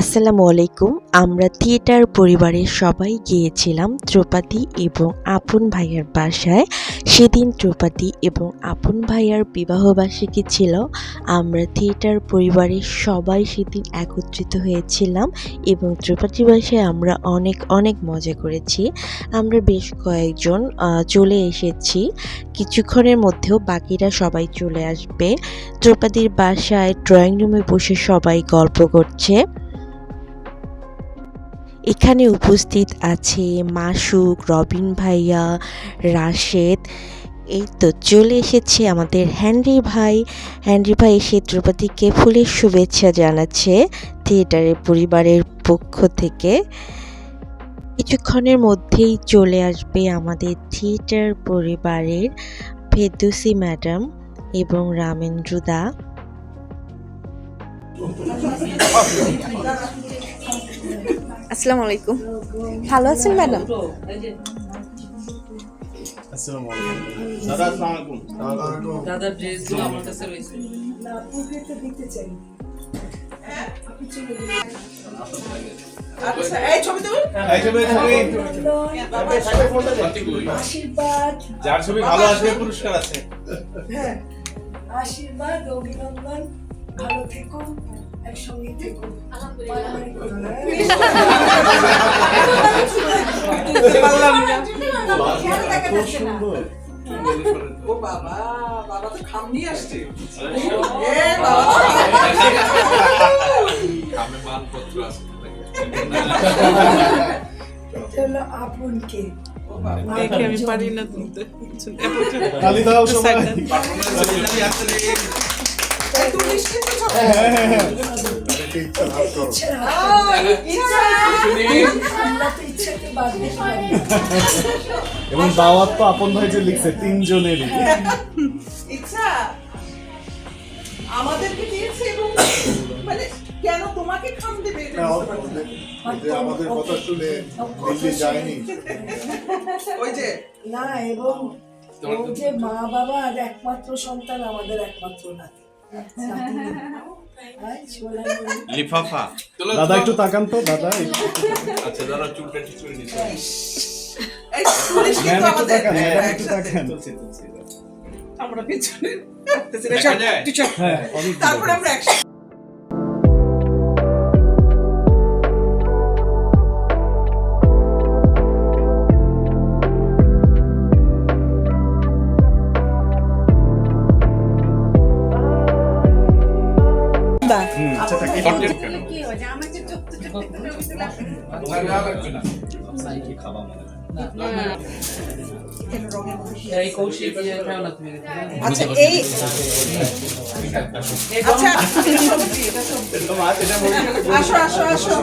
আসসালামু আলাইকুম। আমরা থিয়েটার পরিবারের সবাই গিয়েছিলাম ত্রৌপাদি এবং আপন ভাইয়ার বাসায়। সেদিন ত্রৌপাদি এবং আপন ভাইয়ার বিবাহবার্ষিকী ছিল। আমরা থিয়েটার পরিবারের সবাই সেদিন একত্রিত হয়েছিলাম এবং ত্রৌপাদি বাসায় আমরা অনেক অনেক মজা করেছি। আমরা বেশ কয়েকজন চলে এসেছি। কিছুক্ষণের মধ্যেও বাকিরা সবাই চলে আসবে। ত্রৌপাদির বাসায় ড্রয়িং রুমে বসে সবাই গল্প করছে। এখানে উপস্থিত আছে মাসুক, রবিন ভাইয়া, রাশেদ। এই তো চলে এসেছে আমাদের হ্যানরি ভাই। হ্যানরি ভাই এসে দ্রৌপদীকে ফুলের শুভেচ্ছা জানাচ্ছে থিয়েটারের পরিবারের পক্ষ থেকে। কিছুক্ষণের মধ্যেই চলে আসবে আমাদের থিয়েটার পরিবারের ফেদুসি ম্যাডাম এবং রামেন্দ্র দা। আসসালামু আলাইকুম। ভালো আছেন ম্যাডাম? দাদা আসসালামু আলাইকুম। দাদার ড্রেসগুলো আমার কাছে রয়েছে। আচ্ছা আশীর্বাদ যার ছবি ভালো আসবে পুরস্কার আছে। হ্যাঁ আশীর্বাদ অভিনন্দন। ভালো থেকো। একসঙ্গে থেকো মারামারি করো না। খুব সুন্দর ও বাবা বাবা তো খাম নিয়ে আসছে। এ বাবা। এটা হলো আপনকে। দেখে আমি পারি না তুলতে খালি দাও সবাই। এবং দাওয়াত তো আপন ভাই যে লিখছে তিনজনেরই ইচ্ছা আমাদেরকে দিয়েছে এবং মানে কেন তোমাকে খাম দেবে না। আমাদের কথা শুনে দিল্লি যায়নি। ওই যে না এবং যে মা বাবা আর একমাত্র সন্তান আমাদের একমাত্র নাতি। লিফাফা। দাদা একটু তাকান তো দাদা একটু। আচ্ছা দাদা চুলটা ঠিক করে নিতে। তাকান আমরা পিছনে। হ্যাঁ তারপরে আমরা একসাথে আচ্ছা এই আচ্ছা আসো আসো আসো।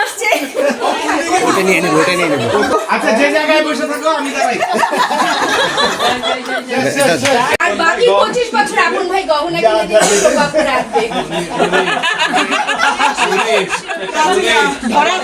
আসছে? আচ্ছা যে জায়গায় বসে থাকো আমি দাঁড়াই আর বাকি পঁচিশ বছর আপন ভাই গহনা কিনে দিয়ে সৌভাগ্য রাখবে। হ্যাঁ, ওনার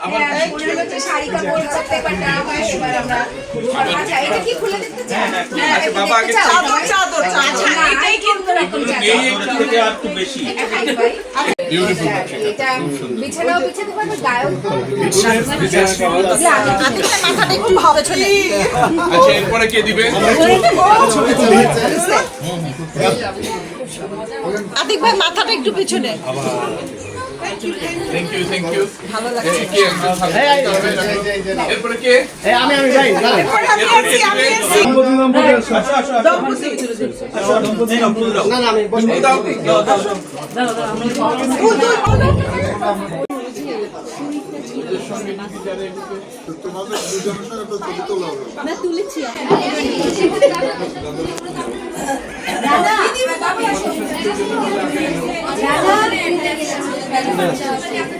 শাড়ি কাপড় এবার আমরা আচ্ছা এটা কি খুলে দেখতে চান হ্যাঁ বাবা আগে চাদর চাদর আচ্ছা এটাই কিন্তু রকম চাদর থেকে আর খুব বেশি। এটা খাই ভাই আচ্ছা, এটা বিছানাও বিছাতে পারবে গায়েও মাথাটা একটু হবে আচ্ছা এরপরে কে দিবে? আতিক ভাই মাথাটা একটু পিছনে। থ্যাংক ইউ থ্যাংক ইউ ভালো লাগছে কে এরপরে কে এই আমি আমি যাই দাঁড়াই এরপরে কে দিবে না না আমি তোমাদের দুজনের সঙ্গে তো ছবি তোলা হবে Obrigada.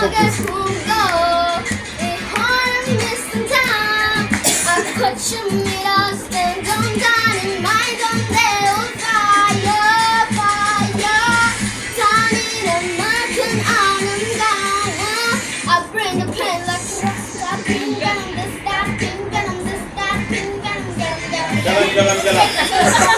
çok Kaçım biraz döndüm danim Maydon de uzaya baya Tanrım akın anında I bring the pain like rock Bring venom this, that, bring venom this, that, bring venom this, that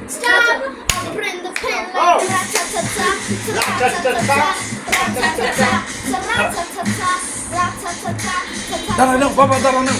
দাঁড়ানো বাবা দাঁড়ানো